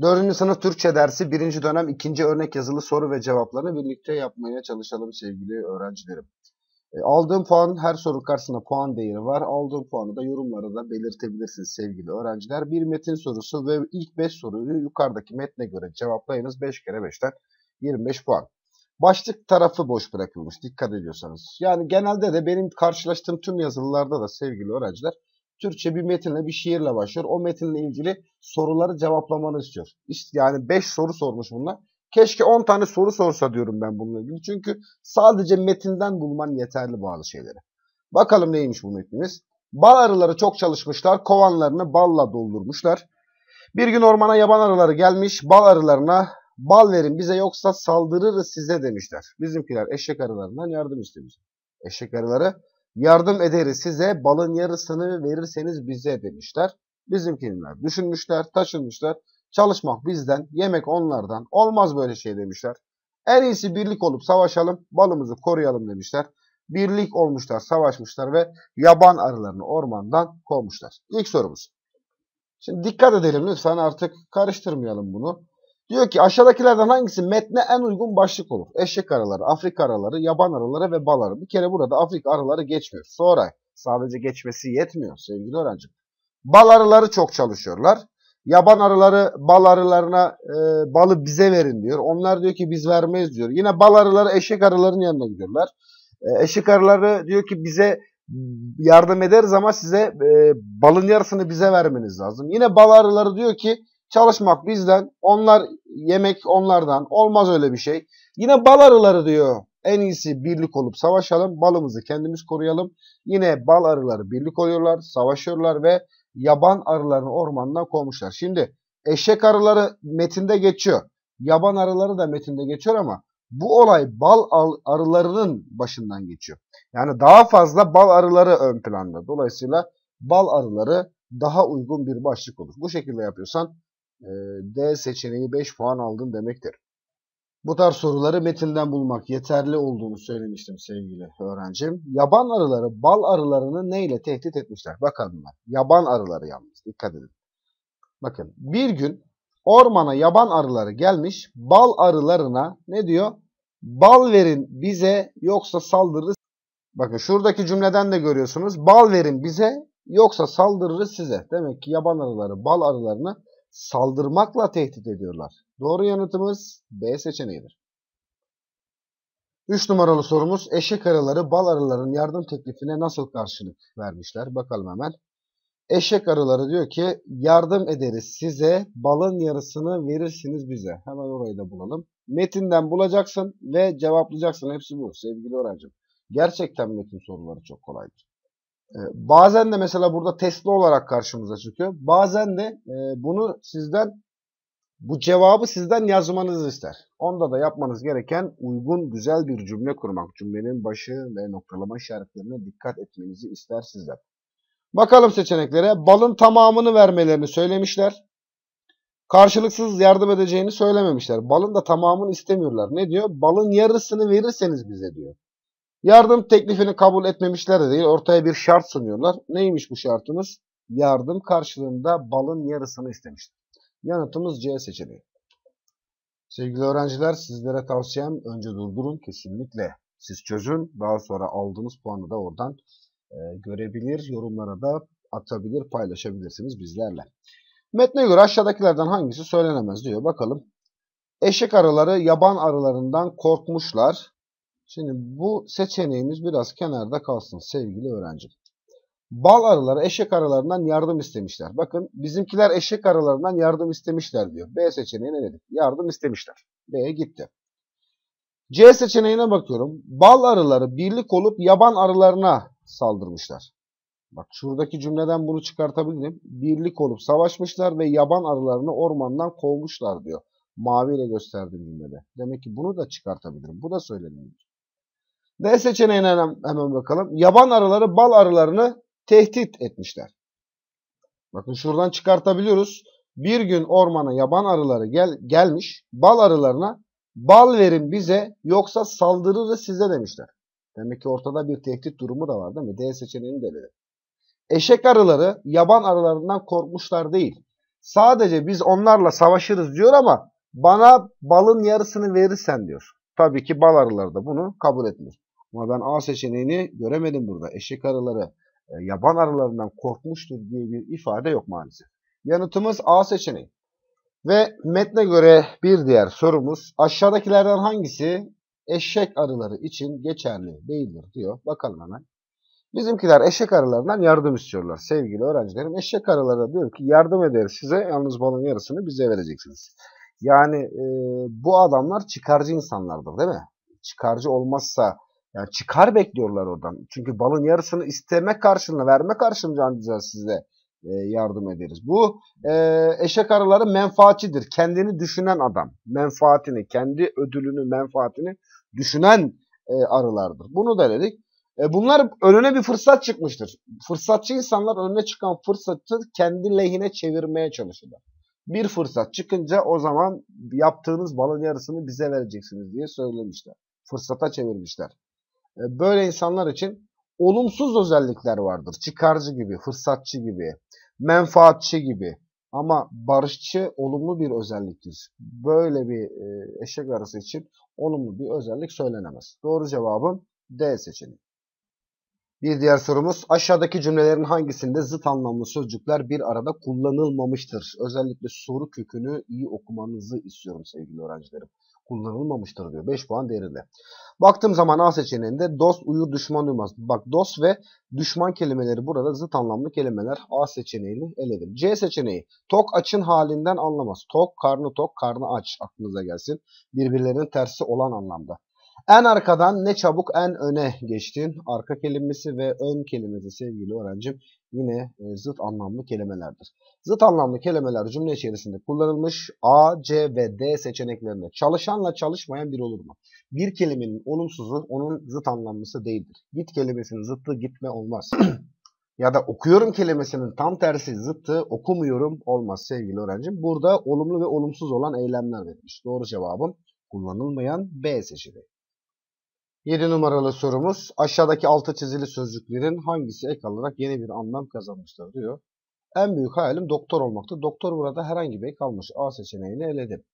Dördüncü sınıf Türkçe dersi birinci dönem ikinci örnek yazılı soru ve cevaplarını birlikte yapmaya çalışalım sevgili öğrencilerim. E, aldığım puan her soru karşısında puan değeri var. Aldığım puanı da yorumlara da belirtebilirsiniz sevgili öğrenciler. Bir metin sorusu ve ilk 5 soruyu yukarıdaki metne göre cevaplayınız. 5 kere 5'ten 25 puan. Başlık tarafı boş bırakılmış dikkat ediyorsanız. Yani genelde de benim karşılaştığım tüm yazılılarda da sevgili öğrenciler Türkçe bir metinle bir şiirle başlıyor. O metinle ilgili soruları cevaplamanı istiyor. İşte yani 5 soru sormuş bunlar. Keşke 10 tane soru sorsa diyorum ben bununla ilgili. Çünkü sadece metinden bulman yeterli bazı şeyleri. Bakalım neymiş bu metnimiz. Bal arıları çok çalışmışlar. Kovanlarını balla doldurmuşlar. Bir gün ormana yaban arıları gelmiş. Bal arılarına bal verin bize yoksa saldırırız size demişler. Bizimkiler eşek arılarından yardım istemiş. Eşek arıları yardım ederiz size balın yarısını verirseniz bize demişler. Bizimkiler düşünmüşler, taşınmışlar. Çalışmak bizden, yemek onlardan. Olmaz böyle şey demişler. En iyisi birlik olup savaşalım, balımızı koruyalım demişler. Birlik olmuşlar, savaşmışlar ve yaban arılarını ormandan kovmuşlar. İlk sorumuz. Şimdi dikkat edelim lütfen artık karıştırmayalım bunu. Diyor ki aşağıdakilerden hangisi metne en uygun başlık olur? Eşek arıları, Afrika arıları, yaban arıları ve bal arıları. Bir kere burada Afrika arıları geçmiyor. Sonra sadece geçmesi yetmiyor sevgili öğrencim. Bal arıları çok çalışıyorlar. Yaban arıları bal arılarına e, balı bize verin diyor. Onlar diyor ki biz vermeyiz diyor. Yine bal arıları eşek arıların yanına gidiyorlar. E, eşek arıları diyor ki bize yardım ederiz ama size e, balın yarısını bize vermeniz lazım. Yine bal arıları diyor ki çalışmak bizden, onlar yemek onlardan. Olmaz öyle bir şey. Yine bal arıları diyor. En iyisi birlik olup savaşalım, balımızı kendimiz koruyalım. Yine bal arıları birlik oluyorlar, savaşıyorlar ve yaban arılarını ormandan kovmuşlar. Şimdi eşek arıları metinde geçiyor. Yaban arıları da metinde geçiyor ama bu olay bal arılarının başından geçiyor. Yani daha fazla bal arıları ön planda. Dolayısıyla bal arıları daha uygun bir başlık olur. Bu şekilde yapıyorsan D seçeneği 5 puan aldın demektir. Bu tarz soruları metinden bulmak yeterli olduğunu söylemiştim sevgili öğrencim. Yaban arıları bal arılarını neyle tehdit etmişler? Bakalım Yaban arıları yalnız dikkat edin. Bakın bir gün ormana yaban arıları gelmiş bal arılarına ne diyor? Bal verin bize yoksa saldırırız. Bakın şuradaki cümleden de görüyorsunuz. Bal verin bize yoksa saldırırız size. Demek ki yaban arıları bal arılarını saldırmakla tehdit ediyorlar. Doğru yanıtımız B seçeneğidir. 3 numaralı sorumuz eşek arıları bal arıların yardım teklifine nasıl karşılık vermişler? Bakalım hemen. Eşek arıları diyor ki yardım ederiz size balın yarısını verirsiniz bize. Hemen orayı da bulalım. Metinden bulacaksın ve cevaplayacaksın. Hepsi bu sevgili öğrencim. Gerçekten metin soruları çok kolaydır. Ee, bazen de mesela burada testli olarak karşımıza çıkıyor. Bazen de e, bunu sizden bu cevabı sizden yazmanızı ister. Onda da yapmanız gereken uygun güzel bir cümle kurmak. Cümlenin başı ve noktalama işaretlerine dikkat etmenizi ister sizden. Bakalım seçeneklere. Balın tamamını vermelerini söylemişler. Karşılıksız yardım edeceğini söylememişler. Balın da tamamını istemiyorlar. Ne diyor? Balın yarısını verirseniz bize diyor. Yardım teklifini kabul etmemişler de değil. Ortaya bir şart sunuyorlar. Neymiş bu şartımız? Yardım karşılığında balın yarısını istemişler. Yanıtımız C seçeneği. Sevgili öğrenciler sizlere tavsiyem önce durdurun kesinlikle. Siz çözün. Daha sonra aldığınız puanı da oradan e, görebilir, yorumlara da atabilir, paylaşabilirsiniz bizlerle. Metne göre aşağıdakilerden hangisi söylenemez diyor. Bakalım. Eşek arıları yaban arılarından korkmuşlar. Şimdi bu seçeneğimiz biraz kenarda kalsın sevgili öğrencim. Bal arıları eşek arılarından yardım istemişler. Bakın bizimkiler eşek arılarından yardım istemişler diyor. B seçeneği ne dedik? Yardım istemişler. B'ye gitti. C seçeneğine bakıyorum. Bal arıları birlik olup yaban arılarına saldırmışlar. Bak şuradaki cümleden bunu çıkartabilirim. Birlik olup savaşmışlar ve yaban arılarını ormandan kovmuşlar diyor. Mavi ile gösterdiğim cümlede. Demek ki bunu da çıkartabilirim. Bu da söylenebilir. D seçeneğine hemen bakalım. Yaban arıları bal arılarını tehdit etmişler. Bakın şuradan çıkartabiliyoruz. Bir gün ormana yaban arıları gel, gelmiş. Bal arılarına bal verin bize yoksa saldırırız size demişler. Demek ki ortada bir tehdit durumu da var değil mi? D seçeneğini de. Eşek arıları yaban arılarından korkmuşlar değil. Sadece biz onlarla savaşırız diyor ama bana balın yarısını verirsen diyor. Tabii ki bal arıları da bunu kabul etmiyor. Ama ben A seçeneğini göremedim burada. Eşek arıları e, yaban arılarından korkmuştur diye bir ifade yok maalesef. Yanıtımız A seçeneği. Ve metne göre bir diğer sorumuz aşağıdakilerden hangisi eşek arıları için geçerli değildir diyor. Bakalım hemen. Bizimkiler eşek arılarından yardım istiyorlar sevgili öğrencilerim. Eşek arıları diyor ki yardım ederiz size yalnız balın yarısını bize vereceksiniz. Yani e, bu adamlar çıkarcı insanlardır değil mi? Çıkarcı olmazsa yani çıkar bekliyorlar oradan. Çünkü balın yarısını isteme karşılığında, verme karşılığında ancak size e, yardım ederiz. Bu e, eşek arıları menfaatçidir. Kendini düşünen adam. Menfaatini, kendi ödülünü, menfaatini düşünen e, arılardır. Bunu da dedik. E, bunlar önüne bir fırsat çıkmıştır. Fırsatçı insanlar önüne çıkan fırsatı kendi lehine çevirmeye çalışırlar. Bir fırsat çıkınca o zaman yaptığınız balın yarısını bize vereceksiniz diye söylemişler. Fırsata çevirmişler. E, böyle insanlar için olumsuz özellikler vardır. Çıkarcı gibi, fırsatçı gibi, menfaatçi gibi. Ama barışçı olumlu bir özelliktir. Böyle bir e, eşek arası için olumlu bir özellik söylenemez. Doğru cevabım D seçeneği. Bir diğer sorumuz aşağıdaki cümlelerin hangisinde zıt anlamlı sözcükler bir arada kullanılmamıştır? Özellikle soru kökünü iyi okumanızı istiyorum sevgili öğrencilerim. Kullanılmamıştır diyor. 5 puan değerinde. Baktığım zaman A seçeneğinde dost uyur düşman uyumaz. Bak dost ve düşman kelimeleri burada zıt anlamlı kelimeler. A seçeneğini eledim. C seçeneği tok açın halinden anlamaz. Tok karnı tok karnı aç aklınıza gelsin. Birbirlerinin tersi olan anlamda. En arkadan ne çabuk en öne geçtin. Arka kelimesi ve ön kelimesi sevgili öğrencim yine e, zıt anlamlı kelimelerdir. Zıt anlamlı kelimeler cümle içerisinde kullanılmış A, C ve D seçeneklerinde çalışanla çalışmayan bir olur mu? Bir kelimenin olumsuzu onun zıt anlamlısı değildir. Git kelimesinin zıttı gitme olmaz. ya da okuyorum kelimesinin tam tersi zıttı okumuyorum olmaz sevgili öğrencim. Burada olumlu ve olumsuz olan eylemler verilmiş. Doğru cevabım kullanılmayan B seçeneği. 7 numaralı sorumuz aşağıdaki altı çizili sözcüklerin hangisi ek alarak yeni bir anlam kazanmıştır diyor. En büyük hayalim doktor olmaktı. Doktor burada herhangi bir ek almış. A seçeneğini eledim.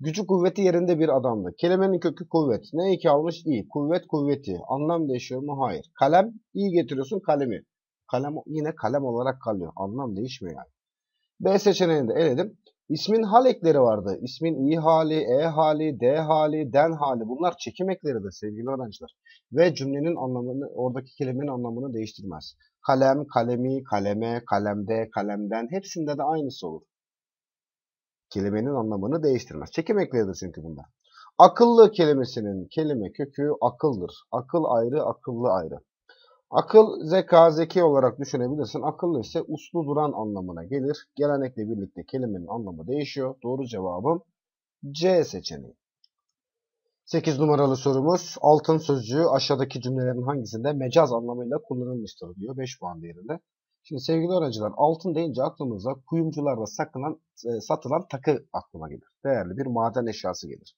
Gücü kuvveti yerinde bir adamdı. Kelimenin kökü kuvvet. Ne eki almış? İyi. Kuvvet kuvveti. Anlam değişiyor mu? Hayır. Kalem iyi getiriyorsun kalemi. Kalem yine kalem olarak kalıyor. Anlam değişmiyor yani. B seçeneğini de eledim. İsmin hal ekleri vardı. İsmin i hali, e hali, d hali, den hali. Bunlar çekim ekleridir sevgili öğrenciler. Ve cümlenin anlamını, oradaki kelimenin anlamını değiştirmez. Kalem, kalemi, kaleme, kalemde, kalemden hepsinde de aynısı olur. Kelimenin anlamını değiştirmez. Çekim ekleridir çünkü bunlar. Akıllı kelimesinin kelime kökü akıldır. Akıl ayrı, akıllı ayrı. Akıl, zeka, zeki olarak düşünebilirsin. Akıllı ise uslu duran anlamına gelir. Gelenekle birlikte kelimenin anlamı değişiyor. Doğru cevabım C seçeneği. 8 numaralı sorumuz. Altın sözcüğü aşağıdaki cümlelerin hangisinde mecaz anlamıyla kullanılmıştır diyor. 5 puan değerinde. Şimdi sevgili öğrenciler altın deyince aklımıza kuyumcularda sakılan, e, satılan takı aklıma gelir. Değerli bir maden eşyası gelir.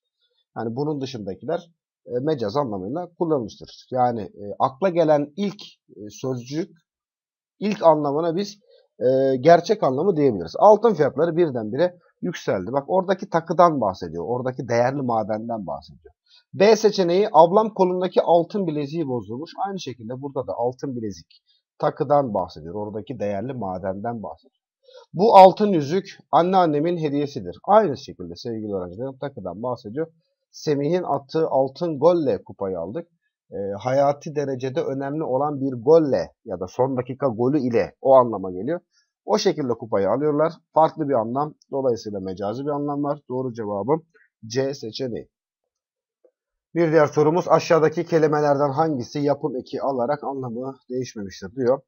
Yani bunun dışındakiler e, mecaz anlamıyla kullanılmıştır. Yani e, akla gelen ilk e, sözcük, ilk anlamına biz e, gerçek anlamı diyebiliriz. Altın fiyatları birdenbire yükseldi. Bak oradaki takıdan bahsediyor. Oradaki değerli madenden bahsediyor. B seçeneği ablam kolundaki altın bileziği bozulmuş. Aynı şekilde burada da altın bilezik takıdan bahsediyor. Oradaki değerli madenden bahsediyor. Bu altın yüzük anneannemin hediyesidir. Aynı şekilde sevgili öğrencilerim takıdan bahsediyor. Semih'in attığı altın golle kupayı aldık. E, hayati derecede önemli olan bir golle ya da son dakika golü ile o anlama geliyor. O şekilde kupayı alıyorlar. Farklı bir anlam. Dolayısıyla mecazi bir anlam var. Doğru cevabım C seçeneği. Bir diğer sorumuz aşağıdaki kelimelerden hangisi yapım eki alarak anlamı değişmemiştir diyor.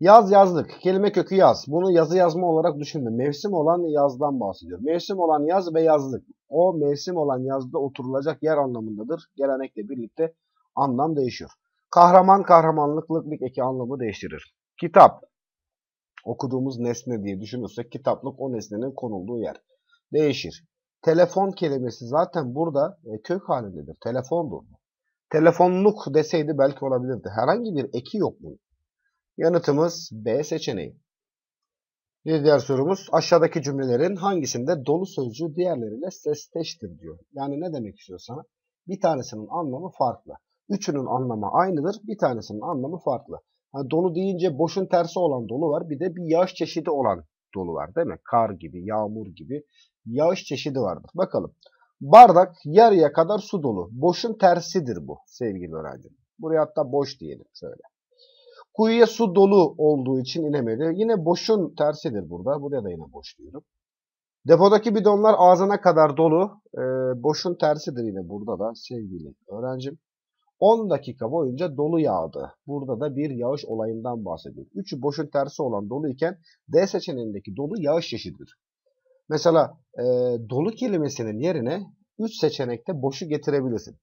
Yaz yazlık. Kelime kökü yaz. Bunu yazı yazma olarak düşünme. Mevsim olan yazdan bahsediyor. Mevsim olan yaz ve yazlık. O mevsim olan yazda oturulacak yer anlamındadır. Gelenekle birlikte anlam değişiyor. Kahraman kahramanlıklık eki anlamı değiştirir. Kitap. Okuduğumuz nesne diye düşünürsek kitaplık o nesnenin konulduğu yer. Değişir. Telefon kelimesi zaten burada e, kök halindedir. Telefondur. Telefonluk deseydi belki olabilirdi. Herhangi bir eki yok bunun. Yanıtımız B seçeneği. Bir diğer sorumuz aşağıdaki cümlelerin hangisinde dolu sözcüğü diğerleriyle sesteştir diyor. Yani ne demek istiyor sana? Bir tanesinin anlamı farklı. Üçünün anlamı aynıdır. Bir tanesinin anlamı farklı. Yani dolu deyince boşun tersi olan dolu var. Bir de bir yağış çeşidi olan dolu var değil mi? Kar gibi, yağmur gibi yağış çeşidi vardır. Bakalım. Bardak yarıya kadar su dolu. Boşun tersidir bu sevgili öğrencim. Buraya hatta boş diyelim şöyle. Kuyuya su dolu olduğu için inemedi. Yine boşun tersidir burada. Buraya da yine boş diyorum. Depodaki bidonlar ağzına kadar dolu. Ee, boşun tersidir yine burada da sevgili öğrencim. 10 dakika boyunca dolu yağdı. Burada da bir yağış olayından bahsediyor. Üçü boşun tersi olan dolu iken D seçeneğindeki dolu yağış çeşididir. Mesela e, dolu kelimesinin yerine 3 seçenekte boşu getirebilirsin.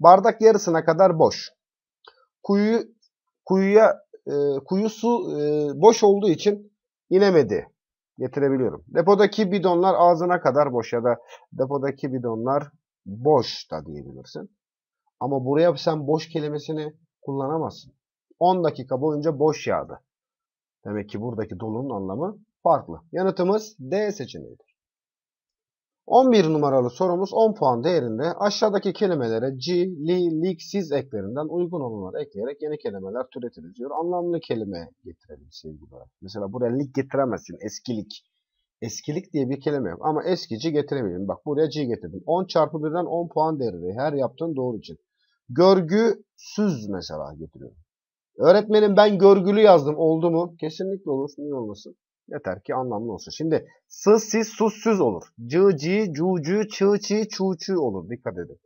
Bardak yarısına kadar boş. Kuyu kuyuya e, kuyu su e, boş olduğu için inemedi. Getirebiliyorum. Depodaki bidonlar ağzına kadar boş ya da depodaki bidonlar boş da diyebilirsin. Ama buraya sen boş kelimesini kullanamazsın. 10 dakika boyunca boş yağdı. Demek ki buradaki dolunun anlamı farklı. Yanıtımız D seçeneğidir. 11 numaralı sorumuz 10 puan değerinde aşağıdaki kelimelere ci, li, lik, siz eklerinden uygun olanları ekleyerek yeni kelimeler türetiriz diyor. Anlamlı kelime getirelim sevgili olarak. Mesela buraya lik getiremezsin. Eskilik. Eskilik diye bir kelime yok. Ama eskici getirebilirim. Bak buraya ci getirdim. 10 çarpı 1'den 10 puan değerinde. Her yaptığın doğru için. Görgüsüz mesela getiriyorum. Öğretmenim ben görgülü yazdım. Oldu mu? Kesinlikle olur. Niye olmasın? Yeter ki anlamlı olsun. Şimdi sız, siz, sus, süz olur. Cı, ci, cu, cu, çı, çi, çu, çu olur. Dikkat edin.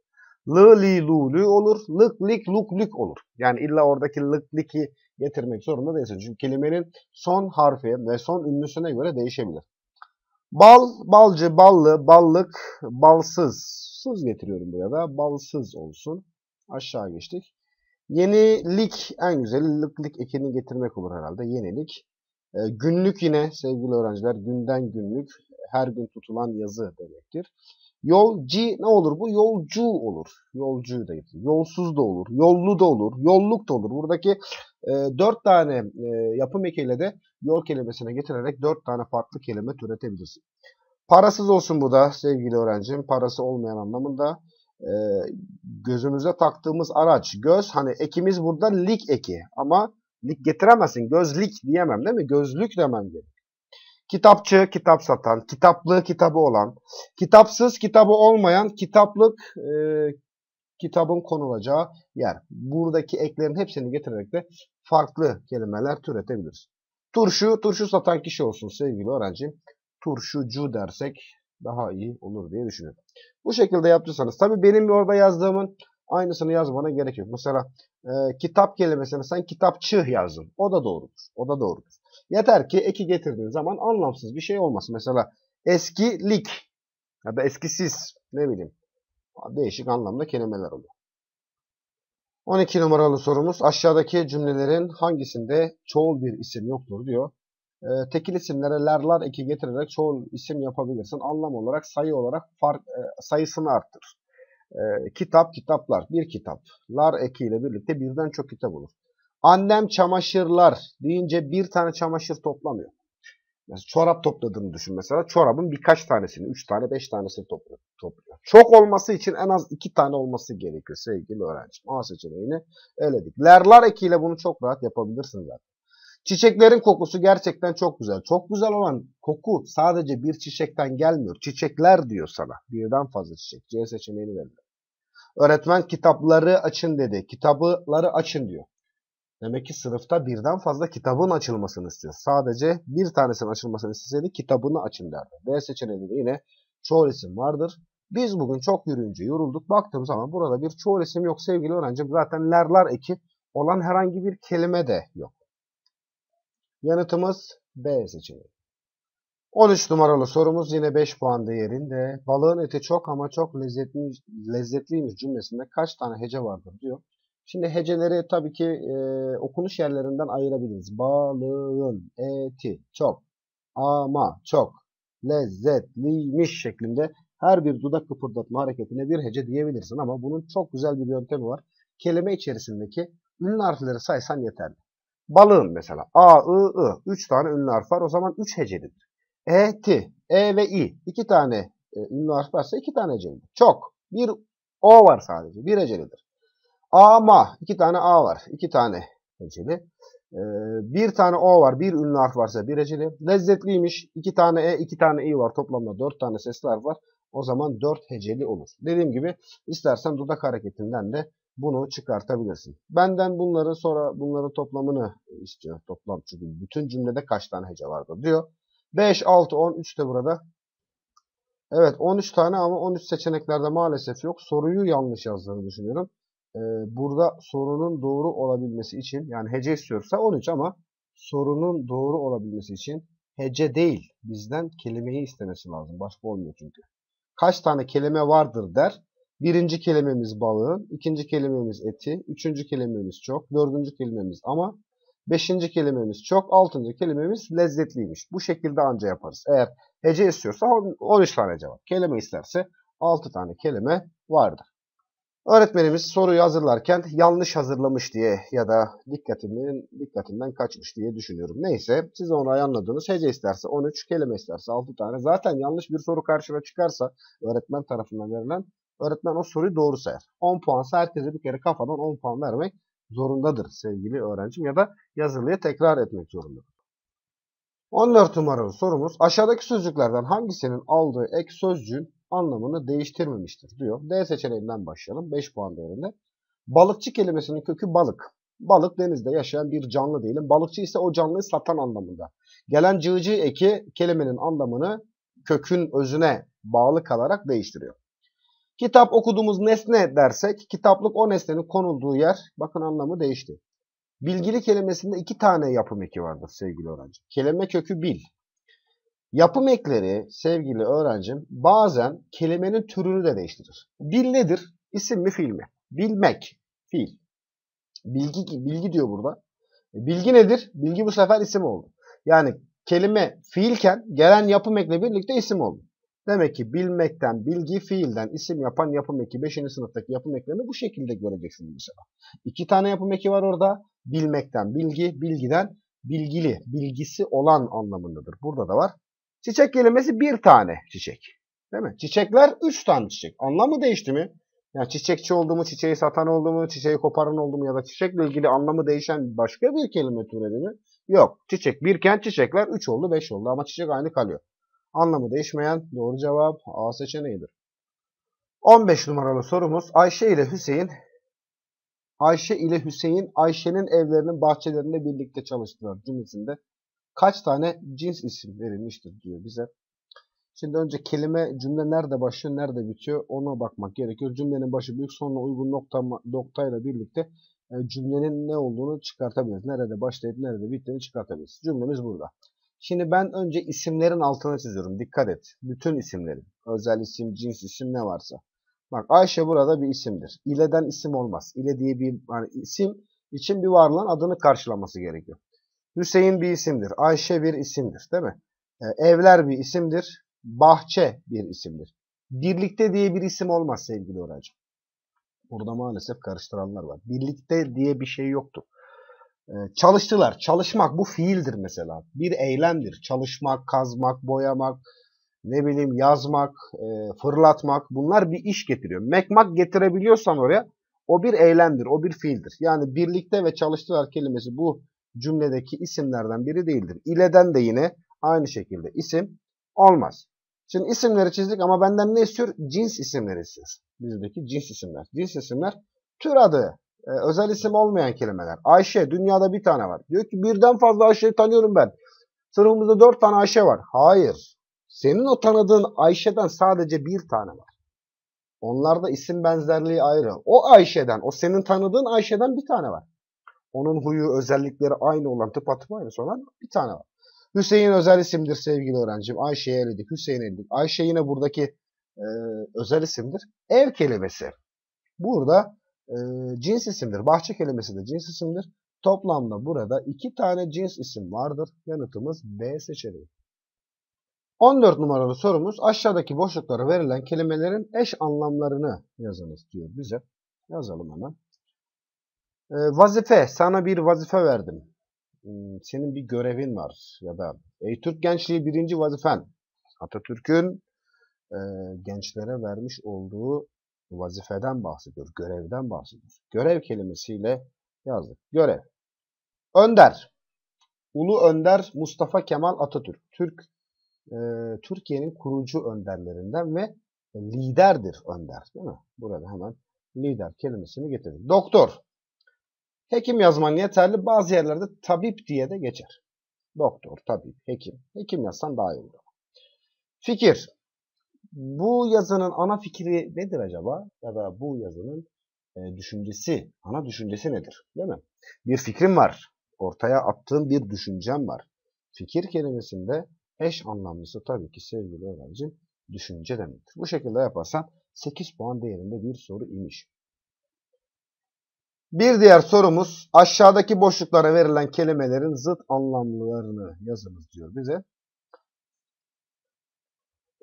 Lı, li, lu, lü olur. Lık, lik, luk, lük olur. Yani illa oradaki lık, liki getirmek zorunda değilsin. Çünkü kelimenin son harfi ve son ünlüsüne göre değişebilir. Bal, balcı, ballı, ballık, balsız. Sız getiriyorum buraya da. Balsız olsun. Aşağı geçtik. Yenilik en güzeli lıklık ekini getirmek olur herhalde. Yenilik. E, günlük yine sevgili öğrenciler günden günlük her gün tutulan yazı demektir. Yolcu ne olur bu? Yolcu olur. Yolcu da getir. Yolsuz da olur. Yollu da olur. Yolluk da olur. Buradaki e, dört tane e, yapım ekiyle de yol kelimesine getirerek dört tane farklı kelime türetebilirsin. Parasız olsun bu da sevgili öğrencim. Parası olmayan anlamında e, gözümüze taktığımız araç. Göz hani ekimiz burada lik eki ama lik getiremezsin. Gözlik diyemem değil mi? Gözlük demem gerek. Kitapçı, kitap satan, kitaplığı kitabı olan, kitapsız kitabı olmayan, kitaplık e, kitabın konulacağı yer. Buradaki eklerin hepsini getirerek de farklı kelimeler türetebiliriz. Turşu, turşu satan kişi olsun sevgili öğrencim. Turşucu dersek daha iyi olur diye düşünüyorum. Bu şekilde yaptıysanız tabii benim orada yazdığımın aynısını yazmana gerek yok. Mesela e, kitap kelimesini sen kitapçı yazdın. O da doğrudur. O da doğrudur. Yeter ki eki getirdiğin zaman anlamsız bir şey olmasın. Mesela eskilik ya da eskisiz ne bileyim değişik anlamda kelimeler oluyor. 12 numaralı sorumuz aşağıdaki cümlelerin hangisinde çoğul bir isim yoktur diyor. E, tekil isimlere lerlar eki getirerek çoğul isim yapabilirsin. Anlam olarak sayı olarak fark, e, sayısını arttır. E, kitap, kitaplar. Bir kitap. Lar ekiyle birlikte birden çok kitap olur. Annem çamaşırlar deyince bir tane çamaşır toplamıyor. Mesela çorap topladığını düşün mesela. Çorabın birkaç tanesini, üç tane, beş tanesini topluyor. topluyor. Çok olması için en az iki tane olması gerekiyor sevgili öğrencim. A seçeneğini eledik. Lerlar ekiyle bunu çok rahat yapabilirsin zaten. Çiçeklerin kokusu gerçekten çok güzel. Çok güzel olan koku sadece bir çiçekten gelmiyor. Çiçekler diyor sana. Birden fazla çiçek. C seçeneğini verdi. Öğretmen kitapları açın dedi. Kitabıları açın diyor. Demek ki sınıfta birden fazla kitabın açılmasını istiyor. Sadece bir tanesinin açılmasını isteseydi kitabını açın derdi. D seçeneğinde yine çoğul isim vardır. Biz bugün çok yürüyünce yorulduk. Baktığım zaman burada bir çoğul isim yok sevgili öğrencim. Zaten lerlar eki olan herhangi bir kelime de yok. Yanıtımız B seçeneği. 13 numaralı sorumuz yine 5 puan değerinde. Balığın eti çok ama çok lezzetli, lezzetliymiş cümlesinde kaç tane hece vardır diyor. Şimdi heceleri tabii ki e, okunuş yerlerinden ayırabiliriz. Balığın eti çok ama çok lezzetliymiş şeklinde her bir dudak kıpırdatma hareketine bir hece diyebilirsin ama bunun çok güzel bir yöntemi var. Kelime içerisindeki ünlü harfleri saysan yeterli. Balığın mesela. A, I, I. 3 tane ünlü harf var. O zaman 3 hecelidir. E, T. E ve I. 2 tane e, ünlü harf varsa 2 tane hecelidir. Çok. Bir O var sadece. Bir hecelidir. A, Ma. 2 tane A var. 2 tane heceli. Ee, bir tane O var. Bir ünlü harf varsa bir heceli. Lezzetliymiş. 2 tane E, 2 tane I var. Toplamda 4 tane sesli harf var. O zaman 4 heceli olur. Dediğim gibi istersen dudak hareketinden de bunu çıkartabilirsin. Benden bunları sonra bunların toplamını istiyor. Toplam çünkü bütün cümlede kaç tane hece vardır diyor. 5, 6, 10, 3 de burada. Evet 13 tane ama 13 seçeneklerde maalesef yok. Soruyu yanlış yazdığını düşünüyorum. Ee, burada sorunun doğru olabilmesi için yani hece istiyorsa 13 ama sorunun doğru olabilmesi için hece değil bizden kelimeyi istemesi lazım. Başka olmuyor çünkü. Kaç tane kelime vardır der. Birinci kelimemiz balığın, ikinci kelimemiz eti, üçüncü kelimemiz çok, dördüncü kelimemiz ama, beşinci kelimemiz çok, altıncı kelimemiz lezzetliymiş. Bu şekilde anca yaparız. Eğer hece istiyorsa 13 tane cevap. Kelime isterse 6 tane kelime vardır. Öğretmenimiz soruyu hazırlarken yanlış hazırlamış diye ya da dikkatimin dikkatinden kaçmış diye düşünüyorum. Neyse siz onu anladınız. Hece isterse 13, kelime isterse 6 tane. Zaten yanlış bir soru karşına çıkarsa öğretmen tarafından verilen öğretmen o soruyu doğru sayar. 10 puansa herkese bir kere kafadan 10 puan vermek zorundadır sevgili öğrencim ya da yazılıya tekrar etmek zorundadır. 14 numaralı sorumuz aşağıdaki sözcüklerden hangisinin aldığı ek sözcüğün anlamını değiştirmemiştir diyor. D seçeneğinden başlayalım. 5 puan değerinde. Balıkçı kelimesinin kökü balık. Balık denizde yaşayan bir canlı diyelim. Balıkçı ise o canlıyı satan anlamında. Gelen cığcı eki kelimenin anlamını kökün özüne bağlı kalarak değiştiriyor. Kitap okuduğumuz nesne dersek kitaplık o nesnenin konulduğu yer bakın anlamı değişti. Bilgili kelimesinde iki tane yapım eki vardır sevgili öğrenci. Kelime kökü bil. Yapım ekleri sevgili öğrencim bazen kelimenin türünü de değiştirir. Bil nedir? İsim mi fiil mi? Bilmek. Fiil. Bilgi, bilgi diyor burada. E, bilgi nedir? Bilgi bu sefer isim oldu. Yani kelime fiilken gelen yapım ekle birlikte isim oldu. Demek ki bilmekten, bilgi, fiilden isim yapan yapım eki 5. sınıftaki yapım eklerini bu şekilde göreceksiniz mesela. İki tane yapım eki var orada. Bilmekten, bilgi, bilgiden bilgili, bilgisi olan anlamındadır. Burada da var. Çiçek kelimesi bir tane çiçek. Değil mi? Çiçekler üç tane çiçek. Anlamı değişti mi? Yani çiçekçi oldu çiçeği satan oldu çiçeği koparan oldu ya da çiçekle ilgili anlamı değişen başka bir kelime türedi mi? Yok. Çiçek birken çiçekler üç oldu, beş oldu ama çiçek aynı kalıyor. Anlamı değişmeyen doğru cevap A seçeneğidir. 15 numaralı sorumuz Ayşe ile Hüseyin Ayşe ile Hüseyin Ayşe'nin evlerinin bahçelerinde birlikte çalıştılar cümlesinde kaç tane cins isim verilmiştir diyor bize. Şimdi önce kelime cümle nerede başlıyor nerede bitiyor ona bakmak gerekiyor. Cümlenin başı büyük sonuna uygun nokta, noktayla birlikte e, cümlenin ne olduğunu çıkartabiliriz. Nerede başlayıp nerede bittiğini çıkartabiliriz. Cümlemiz burada. Şimdi ben önce isimlerin altına çiziyorum. Dikkat et. Bütün isimlerin. Özel isim, cins isim ne varsa. Bak Ayşe burada bir isimdir. İle'den isim olmaz. İle diye bir hani isim için bir varlığın adını karşılaması gerekiyor. Hüseyin bir isimdir. Ayşe bir isimdir. Değil mi? Ee, evler bir isimdir. Bahçe bir isimdir. Birlikte diye bir isim olmaz sevgili öğrenci. Burada maalesef karıştıranlar var. Birlikte diye bir şey yoktu. Ee, çalıştılar. Çalışmak bu fiildir mesela. Bir eylemdir. Çalışmak, kazmak, boyamak, ne bileyim yazmak, e, fırlatmak bunlar bir iş getiriyor. Mekmak getirebiliyorsan oraya o bir eylemdir, o bir fiildir. Yani birlikte ve çalıştılar kelimesi bu cümledeki isimlerden biri değildir. İleden de yine aynı şekilde isim olmaz. Şimdi isimleri çizdik ama benden ne istiyor? Cins isimleri istiyor. Bizdeki cins isimler. Cins isimler tür adı, e, özel isim olmayan kelimeler. Ayşe, dünyada bir tane var. Diyor ki birden fazla Ayşe'yi tanıyorum ben. Sınıfımızda dört tane Ayşe var. Hayır. Senin o tanıdığın Ayşe'den sadece bir tane var. Onlarda isim benzerliği ayrı. O Ayşe'den, o senin tanıdığın Ayşe'den bir tane var. Onun huyu, özellikleri aynı olan, tıpatıp aynısı olan bir tane var. Hüseyin özel isimdir sevgili öğrencim. Ayşe'yi eledik, Hüseyin eledik. Ayşe yine buradaki e, özel isimdir. Ev kelimesi. Burada e, cins isimdir. Bahçe kelimesi de cins isimdir. Toplamda burada iki tane cins isim vardır. Yanıtımız B seçeneği. 14 numaralı sorumuz aşağıdaki boşluklara verilen kelimelerin eş anlamlarını yazınız diyor bize. Yazalım hemen. E, vazife, sana bir vazife verdim. hmm, senin bir görevin var ya da ey Türk gençliği birinci vazifen Atatürk'ün e, gençlere vermiş olduğu vazifeden bahsediyor, görevden bahsediyor. Görev kelimesiyle yazdık. Görev. Önder. Ulu Önder Mustafa Kemal Atatürk. Türk e, Türkiye'nin kurucu önderlerinden ve liderdir önder değil mi? Burada hemen lider kelimesini getirdik. Doktor. Hekim yazman yeterli. Bazı yerlerde tabip diye de geçer. Doktor, tabip, hekim. Hekim yazsan daha iyi olur. Fikir. Bu yazının ana fikri nedir acaba? Ya da bu yazının e, düşüncesi, ana düşüncesi nedir? Değil mi? Bir fikrim var. Ortaya attığım bir düşüncem var. Fikir kelimesinde eş anlamlısı tabii ki sevgili öğrencim düşünce demektir. Bu şekilde yaparsan 8 puan değerinde bir soru imiş. Bir diğer sorumuz aşağıdaki boşluklara verilen kelimelerin zıt anlamlarını yazınız diyor bize.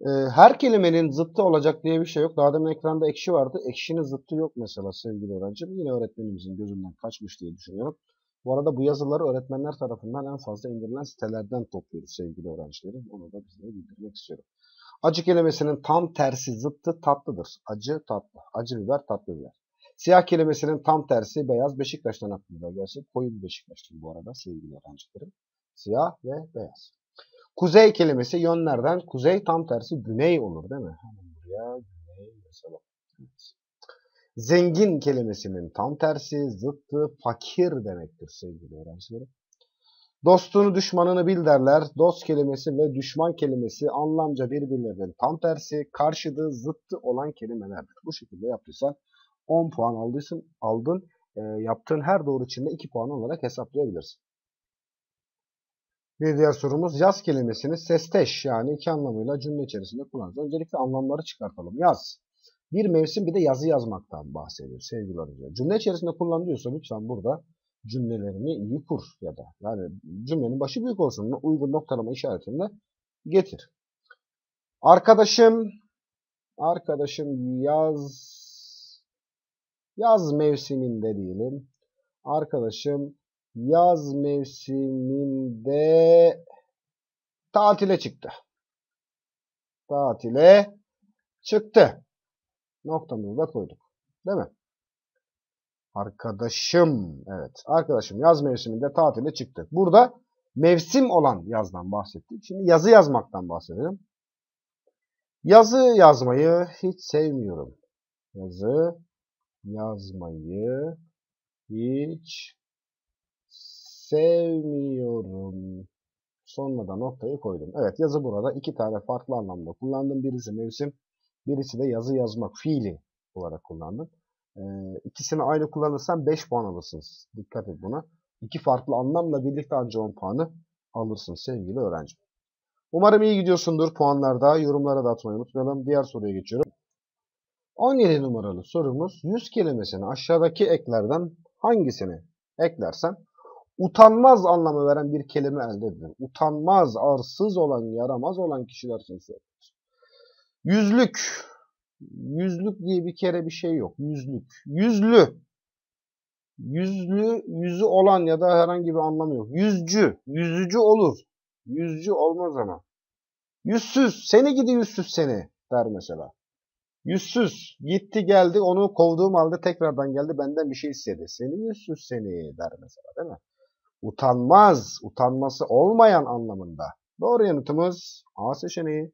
Ee, her kelimenin zıttı olacak diye bir şey yok. Daha demin ekranda ekşi vardı. Ekşinin zıttı yok mesela sevgili öğrencim. Yine öğretmenimizin gözünden kaçmış diye düşünüyorum. Bu arada bu yazıları öğretmenler tarafından en fazla indirilen sitelerden topluyoruz sevgili öğrencilerim. Onu da bizlere bildirmek istiyorum. Acı kelimesinin tam tersi zıttı tatlıdır. Acı tatlı. Acı biber tatlı biber. Siyah kelimesinin tam tersi beyaz. Beşiktaş'tan aklımda gelsin. Koyu bir Beşiktaşlıyım bu arada sevgili öğrencilerim. Siyah ve beyaz. Kuzey kelimesi yönlerden kuzey tam tersi güney olur değil mi? Hemen buraya güney mesela. Zengin kelimesinin tam tersi zıttı fakir demektir sevgili öğrencilerim. Dostunu düşmanını bil derler. Dost kelimesi ve düşman kelimesi anlamca birbirlerinin tam tersi, karşıdı, zıttı olan kelimelerdir. Bu şekilde yaptıysan 10 puan aldıysın, aldın. E, yaptığın her doğru içinde 2 puan olarak hesaplayabilirsin. Bir diğer sorumuz yaz kelimesini sesteş yani iki anlamıyla cümle içerisinde kullanırız. Öncelikle anlamları çıkartalım. Yaz. Bir mevsim bir de yazı yazmaktan bahsediyor sevgili öğrenciler. Cümle içerisinde kullanılıyorsa lütfen burada cümlelerini iyi kur ya da yani cümlenin başı büyük olsun. Uygun noktalama işaretini getir. Arkadaşım arkadaşım yaz yaz mevsiminde diyelim. Arkadaşım yaz mevsiminde tatile çıktı. Tatile çıktı. Noktamızı da koyduk. Değil mi? Arkadaşım. Evet. Arkadaşım yaz mevsiminde tatile çıktı. Burada mevsim olan yazdan bahsettik. Şimdi yazı yazmaktan bahsedelim. Yazı yazmayı hiç sevmiyorum. Yazı yazmayı hiç sevmiyorum. Sonuna noktayı koydum. Evet yazı burada iki tane farklı anlamda kullandım. Birisi mevsim, birisi de yazı yazmak fiili olarak kullandım. Ee, ikisini aynı kullanırsan 5 puan alırsınız. Dikkat et buna. İki farklı anlamla birlikte ancak 10 puanı alırsın sevgili öğrenci. Umarım iyi gidiyorsundur puanlarda. Yorumlara da atmayı unutmayalım. Diğer soruya geçiyorum. 17 numaralı sorumuz 100 kelimesini aşağıdaki eklerden hangisini eklersen utanmaz anlamı veren bir kelime elde edilir. Utanmaz, arsız olan, yaramaz olan kişiler için söylüyoruz. Yüzlük. Yüzlük diye bir kere bir şey yok. Yüzlük. Yüzlü. Yüzlü, yüzü olan ya da herhangi bir anlamı yok. Yüzcü. Yüzücü olur. Yüzcü olmaz ama. Yüzsüz. Seni gidi yüzsüz seni der mesela. Yüzsüz. Gitti geldi onu kovduğum halde tekrardan geldi benden bir şey istedi. Seni yüzsüz seni der mesela değil mi? Utanmaz. Utanması olmayan anlamında. Doğru yanıtımız A seçeneği.